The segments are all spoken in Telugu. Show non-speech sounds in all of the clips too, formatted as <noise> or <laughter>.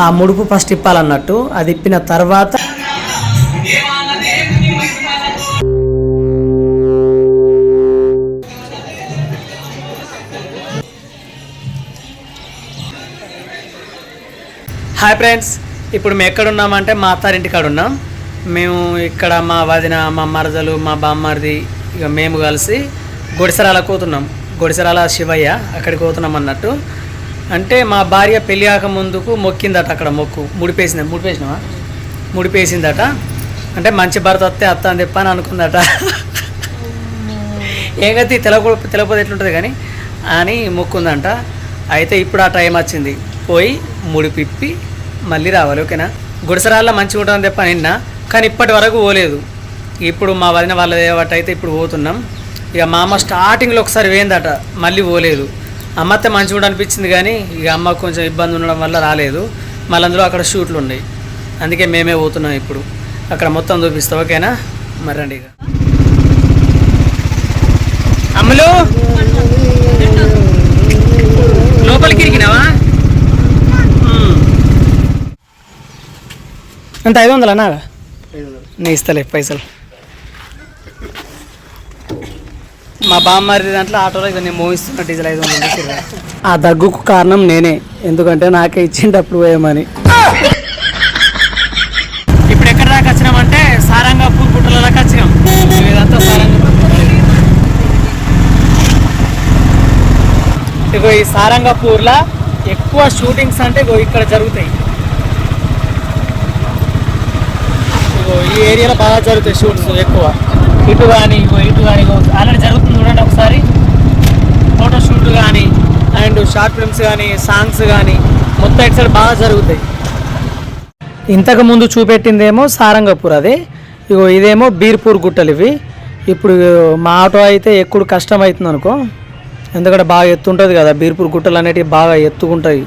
ఆ ముడుపు ఫస్ట్ ఇప్పాలన్నట్టు అది ఇప్పిన తర్వాత హాయ్ ఫ్రెండ్స్ ఇప్పుడు మేము ఎక్కడున్నామంటే మా కాడ ఉన్నాం మేము ఇక్కడ మా వదిన మా మరదలు మా బామ్మరిది ఇక మేము కలిసి గుడిసెరాలకు పోతున్నాం గుడిసెరాల శివయ్య అక్కడికి పోతున్నాం అన్నట్టు అంటే మా భార్య పెళ్ళి ఆక ముందుకు మొక్కిందట అక్కడ మొక్కు ముడిపేసింది ముడిపేసినావా ముడిపేసిందట అంటే మంచి భర్త వస్తే అత్త అని చెప్పని అనుకుందట ఏగతి తెలప తెలపది ఎట్లుంటుంది కానీ అని మొక్కుందంట అయితే ఇప్పుడు ఆ టైం వచ్చింది పోయి ముడిపిప్పి మళ్ళీ రావాలి ఓకేనా గుడిసరాల్లో మంచిగా ఉంటుందని చెప్పి నిన్న కానీ ఇప్పటి వరకు పోలేదు ఇప్పుడు మా వదిన వాళ్ళ అయితే ఇప్పుడు పోతున్నాం ఇక మామ స్టార్టింగ్లో ఒకసారి వేయిందట మళ్ళీ పోలేదు అమ్మత్తే మంచిగా కూడా అనిపించింది కానీ ఇక అమ్మ కొంచెం ఇబ్బంది ఉండడం వల్ల రాలేదు మళ్ళీ అందులో అక్కడ షూట్లు ఉన్నాయి అందుకే మేమే పోతున్నాం ఇప్పుడు అక్కడ మొత్తం చూపిస్తాం ఓకేనా మరండి ఇక అమ్మలు లోపలికి ఇరికినావా అంత ఐదు వందలనా నేను ఇస్తలే పైసలు మా బామ్మారి దాంట్లో ఆటోలో ఇవన్నీ నేను డీజిల్ ఐదు వందలు ఆ దగ్గుకు కారణం నేనే ఎందుకంటే నాకే ఇచ్చిండప్పుడు అప్పుడు పోయామని ఇప్పుడు ఎక్కడ దాకా వచ్చినామంటే పూ పుట్టల దాకా వచ్చినాం ఇగో ఈ సారంగపూర్లో ఎక్కువ షూటింగ్స్ అంటే ఇగో ఇక్కడ జరుగుతాయి ఇగో ఈ ఏరియాలో బాగా జరుగుతాయి షూట్స్ ఎక్కువ ఇటు కానీ ఇటు కానీ అలాంటి జరుగుతుంది చూడండి ఒకసారి ఫోటోషూట్ కానీ అండ్ షార్ట్ ఫిల్మ్స్ కానీ సాంగ్స్ కానీ మొత్తం ఎక్సైడ్ బాగా జరుగుతాయి ఇంతకు ముందు చూపెట్టిందేమో సారంగపూర్ అదే ఇగో ఇదేమో బీర్పూర్ గుట్టలు ఇవి ఇప్పుడు మా ఆటో అయితే ఎక్కువ కష్టం అవుతుంది అనుకో ఎందుకంటే బాగా ఎత్తు ఉంటుంది కదా బీర్పూర్ గుట్టలు అనేటివి బాగా ఎత్తుకుంటాయి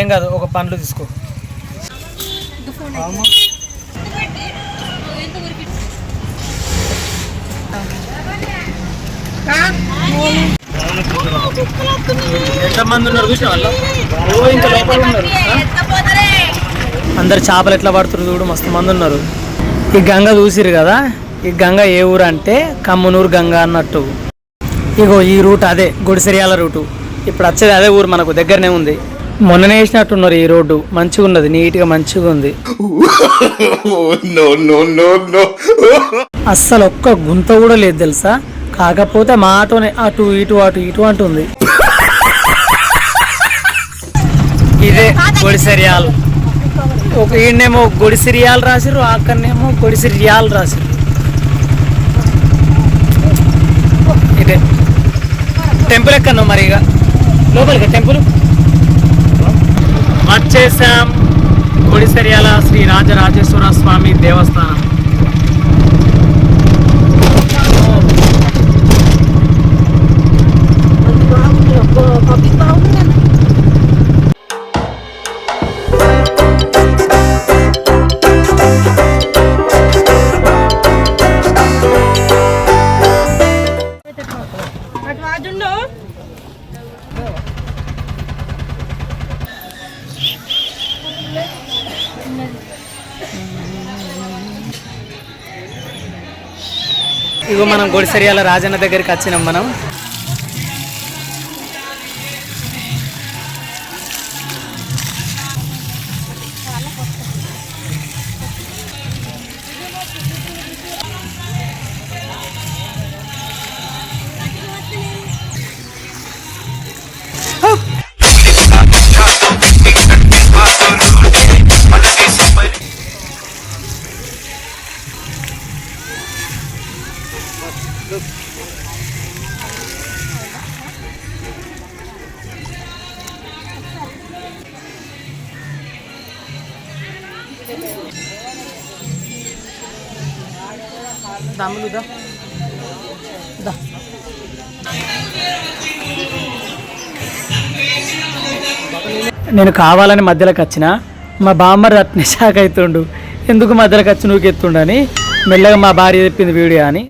ఏం కాదు ఒక పండ్లు తీసుకో అందరు చేపలు ఎట్లా పడుతున్నారు చూడు మస్తు మంది ఉన్నారు ఈ గంగ చూసిరు కదా ఈ గంగ ఏ ఊరు అంటే కమ్మనూరు గంగ అన్నట్టు ఇగో ఈ రూట్ అదే గుడిసిరియాల రూటు ఇప్పుడు వచ్చేది అదే ఊరు మనకు దగ్గరనే ఉంది మొన్న వేసినట్టున్నారు ఈ రోడ్డు మంచిగా ఉన్నది నీట్గా మంచిగా ఉంది <laughs> అస్సలు ఒక్క గుంత కూడా లేదు తెలుసా కాకపోతే మా ఆటోనే అటు ఇటు అటు ఇటు అంటుంది ఇదే గొడిసెరియాలు ఒక ఈయనేమో గొడిసిరియాలు రాసిరు అక్కడనేమో గొడిసిరియాలు రాసిరు ఇదే టెంపుల్ ఎక్కడ మరి ఇక లోపలికి టెంపుల్ వచ్చేసాం కొడిసెరియాల శ్రీ రాజరాజేశ్వర స్వామి దేవస్థానం ఇగో మనం గొడిసరియాల రాజన్న దగ్గరికి వచ్చినాం మనం నేను కావాలని మధ్యలోకి వచ్చిన మా బామ్మ రత్నిషాక్ అవుతుండు ఎందుకు మధ్యలోకి వచ్చి నూకెత్తుండని మెల్లగా మా భార్య చెప్పింది వీడియో అని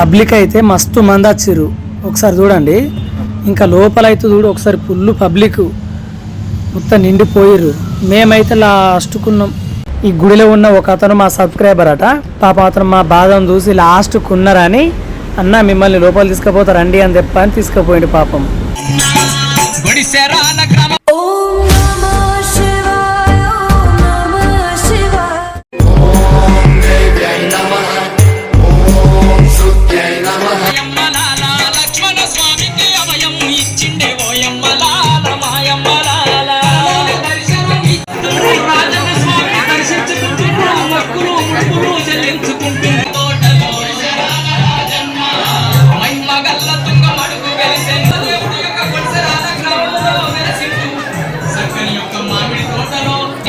పబ్లిక్ అయితే మస్తు మంది వచ్చిర్రు ఒకసారి చూడండి ఇంకా లోపల అయితే చూడు ఒకసారి ఫుల్ పబ్లిక్ మొత్తం నిండిపోయిర్రు మేమైతే లాస్ట్కున్నాం ఈ గుడిలో ఉన్న ఒక అతను మా సబ్స్క్రైబర్ అట పాప అతను మా బాధను చూసి లాస్ట్కు ఉన్నారని అన్న మిమ్మల్ని లోపల తీసుకుపోతారండి అని చెప్పని తీసుకుపోయింది పాపం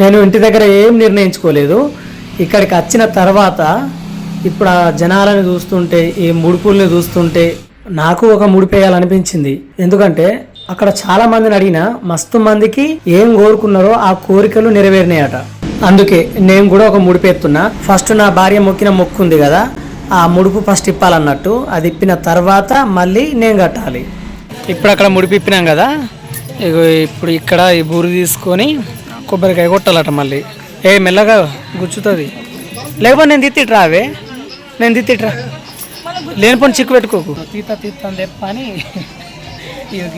నేను ఇంటి దగ్గర ఏం నిర్ణయించుకోలేదు ఇక్కడికి వచ్చిన తర్వాత ఇప్పుడు ఆ జనాలను చూస్తుంటే ఈ ముడుపుల్ని చూస్తుంటే నాకు ఒక ముడిపేయాలనిపించింది ఎందుకంటే అక్కడ చాలా మందిని అడిగిన మస్తు మందికి ఏం కోరుకున్నారో ఆ కోరికలు నెరవేరినాయట అందుకే నేను కూడా ఒక ముడిపేస్తున్నా ఫస్ట్ నా భార్య మొక్కిన మొక్కు ఉంది కదా ఆ ముడుపు ఫస్ట్ ఇప్పాలన్నట్టు అది ఇప్పిన తర్వాత మళ్ళీ నేను కట్టాలి ఇప్పుడు అక్కడ ముడిపిప్పినాం కదా ఇప్పుడు ఇక్కడ ఈ బూరు తీసుకొని కొబ్బరికాయ కొట్టాలట మళ్ళీ ఏ మెల్లగా గుచ్చుతుంది లేకపోతే నేను తిట్టిట్రా అవే నేను లేని పని చిక్కు పెట్టుకోకు తీత తీత అని చెప్పని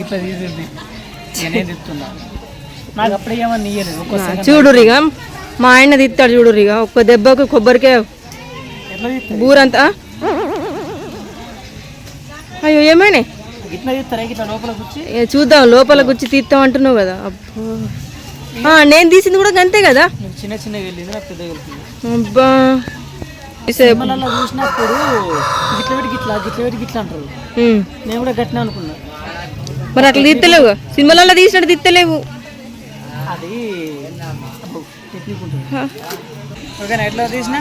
ఇట్లా తీసింది నేనే తిప్పుతున్నా నాకు అప్పుడే ఏమన్నా ఇయ్యలేదు ఒక్కోసారి చూడు రిగా మా ఆయన తిత్తాడు చూడు రిగా ఒక్క దెబ్బకు కొబ్బరికే బూరంతా అయ్యో ఏమైనా ఇట్లా తీస్తారా ఇట్లా లోపల గుచ్చి చూద్దాం లోపల గుచ్చి తీస్తాం అంటున్నావు కదా అబ్బో నేను తీసింది కూడా అంతే కదా చిన్న చిన్న అబ్బా చూసినప్పుడు గిట్ల పెట్టి గిట్లా గిట్ల పెట్టి గిట్లా అంటారు నేను కూడా గట్టిన అనుకున్నా మరి అట్లా తీస్తలేవు సినిమాలలో తీసినట్టు తీస్తలేవు అది ఎట్లా తీసినా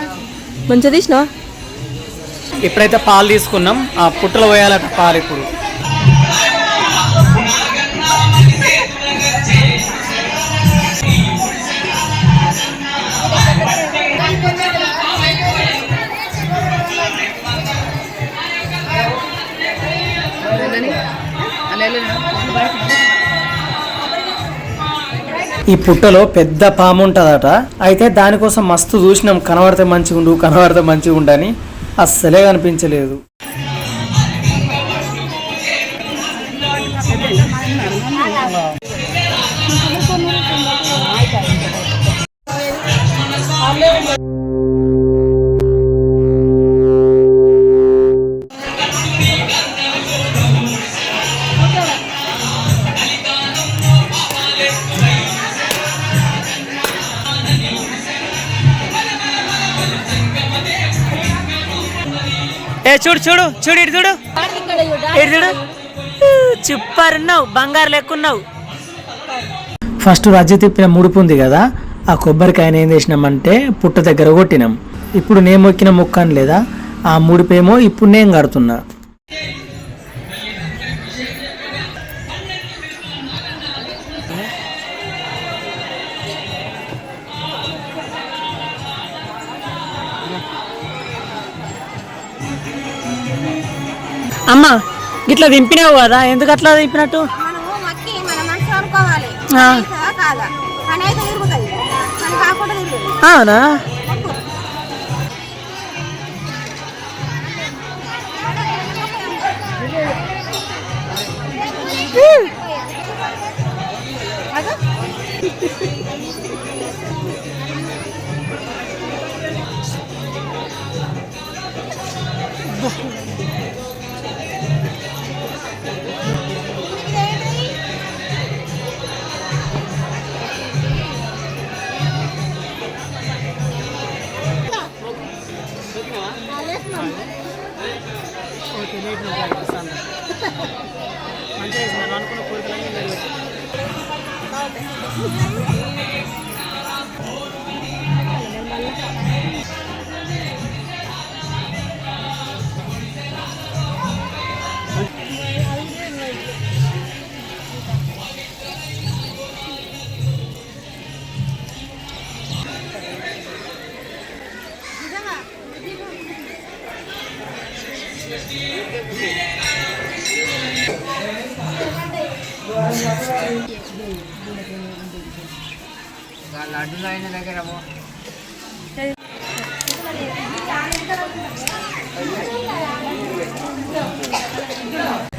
మంచిగా తీసినా ఎప్పుడైతే పాలు తీసుకున్నాం ఆ పుట్టలు పోయాలట పాలు ఇప్పుడు ఈ పుట్టలో పెద్ద పాము ఉంటుందట అయితే దానికోసం మస్తు చూసినాం కనబడితే మంచిగుండు కనబడితే మంచిగుండు అని అస్సలే కనిపించలేదు చూడు చూడు ఇటు చూడు ఇటు చూడు చిప్పారున్నావు బంగారు లెక్కున్నావు ఫస్ట్ రజ్జు తిప్పిన ముడుపు ఉంది కదా ఆ కొబ్బరికాయని ఏం చేసినామంటే పుట్ట దగ్గర కొట్టినాం ఇప్పుడు నేను మొక్కిన మొక్క అని లేదా ఆ ముడిపేమో ఇప్పుడు నేను కడుతున్నా అమ్మ ఇట్లా దింపినావు కదా ఎందుకు అట్లా దింపినట్టు అవునా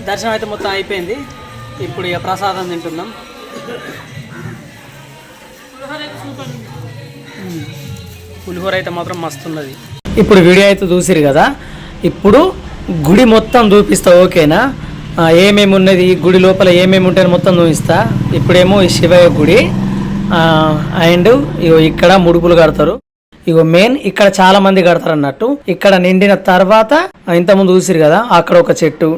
దర్శనం అయితే మొత్తం అయిపోయింది ఇప్పుడు ఇక ప్రసాదం తింటున్నాం పులిహోర అయితే మాత్రం మస్తు ఉన్నది ఇప్పుడు వీడియో అయితే చూసిరు కదా ఇప్పుడు గుడి మొత్తం చూపిస్తా ఓకేనా ఏమేమి ఉన్నది ఈ గుడి లోపల ఏమేమి ఉంటాయని మొత్తం ఇస్తా ఇప్పుడేమో ఈ శివయ్య గుడి అండ్ ఇగో ఇక్కడ ముడుపులు కడతారు ఇగో మెయిన్ ఇక్కడ చాలా మంది కడతారు అన్నట్టు ఇక్కడ నిండిన తర్వాత ఇంతకుముందు చూసిరు కదా అక్కడ ఒక చెట్టు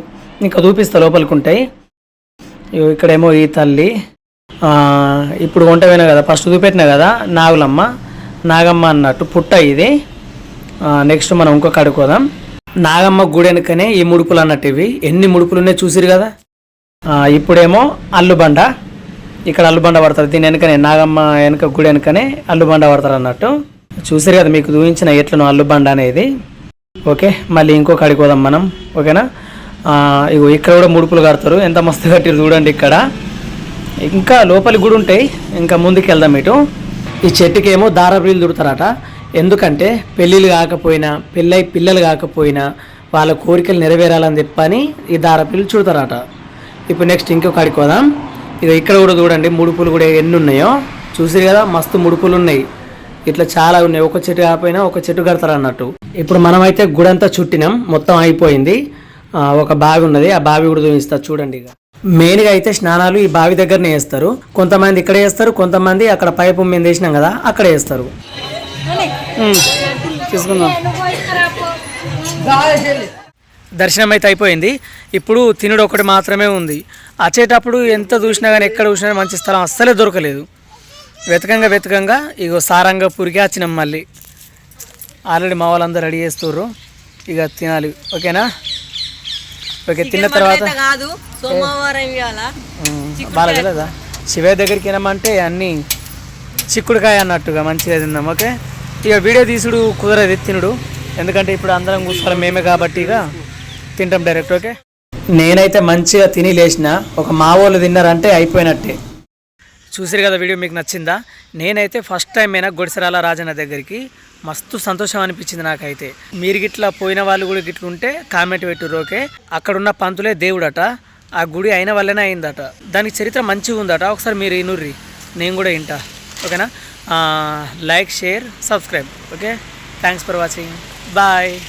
ఇంకా చూపిస్తా లోపలికి ఉంటాయి ఇగో ఇక్కడేమో ఈ తల్లి ఇప్పుడు వంటపోయినా కదా ఫస్ట్ చూపెట్టినా కదా నాగులమ్మ నాగమ్మ అన్నట్టు పుట్ట ఇది నెక్స్ట్ మనం ఇంకొక అడుకోదాం నాగమ్మ గుడెనుకనే ఈ ముడుపులు అన్నట్టు ఇవి ఎన్ని ముడుపులు చూసిరు కదా ఇప్పుడేమో అల్లుబండ ఇక్కడ అల్లుబండ పడతారు దీని వెనుకనే నాగమ్మ వెనుక గుడి వెనుకనే అల్లుబండ పడతారు అన్నట్టు చూసారు కదా మీకు చూపించిన ఎట్లను అల్లుబండ అనేది ఓకే మళ్ళీ ఇంకో కాడికి పోదాం మనం ఓకేనా ఇగో ఇక్కడ కూడా ముడుపులు కడతారు ఎంత మస్తు కట్టారు చూడండి ఇక్కడ ఇంకా లోపలి గుడి ఉంటాయి ఇంకా ముందుకు వెళ్దాం ఇటు ఈ చెట్టుకేమో దారబ్రీలు దుడతారట ఎందుకంటే పెళ్ళిళ్ళు కాకపోయినా పెళ్ళై పిల్లలు కాకపోయినా వాళ్ళ కోరికలు నెరవేరాలని చెప్పని ఈ దారపిల్లు చూడతారట ఇప్పుడు నెక్స్ట్ ఇంకొక అడుకోదాం ఇక ఇక్కడ కూడా చూడండి ముడుపులు కూడా ఎన్ని ఉన్నాయో చూసిరు కదా మస్తు ముడుపులు ఉన్నాయి ఇట్లా చాలా ఉన్నాయి ఒక చెట్టు కాకపోయినా ఒక చెట్టు కడతారు అన్నట్టు ఇప్పుడు మనమైతే గుడంతా చుట్టినాం మొత్తం అయిపోయింది ఒక బావి ఉన్నది ఆ బావి కూడా చూపిస్తారు చూడండి ఇక మెయిన్గా అయితే స్నానాలు ఈ బావి దగ్గరనే వేస్తారు కొంతమంది ఇక్కడ వేస్తారు కొంతమంది అక్కడ పైపు మేము వేసినాం కదా అక్కడ వేస్తారు తీసుకుందాం దర్శనం అయితే అయిపోయింది ఇప్పుడు తినుడు ఒకటి మాత్రమే ఉంది వచ్చేటప్పుడు ఎంత చూసినా కానీ ఎక్కడ చూసినా మంచి స్థలం అస్సలే దొరకలేదు వెతకంగా వెతకంగా ఇగో సారంగపూరికి వచ్చినాం మళ్ళీ ఆల్రెడీ మా వాళ్ళందరూ రెడీ చేస్తున్నారు ఇక తినాలి ఓకేనా ఓకే తిన్న తర్వాత బాగా తెలియదా శివయ్య దగ్గరికి వెళ్ళమంటే అన్నీ చిక్కుడుకాయ అన్నట్టుగా మంచిగా తిందాం ఓకే ఇక వీడియో తీసుడు కుదరదు తినుడు ఎందుకంటే ఇప్పుడు అందరం కూర్చోవాలి మేమే కాబట్టి ఇక తింటాం డైరెక్ట్ ఓకే నేనైతే మంచిగా తిని లేచిన ఒక మా వాళ్ళు తిన్నారంటే అయిపోయినట్టే చూసారు కదా వీడియో మీకు నచ్చిందా నేనైతే ఫస్ట్ టైం అయినా గొడిసరాల రాజన్న దగ్గరికి మస్తు సంతోషం అనిపించింది నాకైతే మీరు గిట్లా పోయిన వాళ్ళు కూడా గిట్ల ఉంటే కామెంట్ పెట్టురు ఓకే అక్కడున్న పంతులే దేవుడట ఆ గుడి అయిన వల్లనే అయిందట దానికి చరిత్ర మంచిగా ఉందట ఒకసారి మీరు ఇనుర్రి నేను కూడా ఇంటా ఓకేనా like, share, subscribe. Okay, thanks for watching. Bye.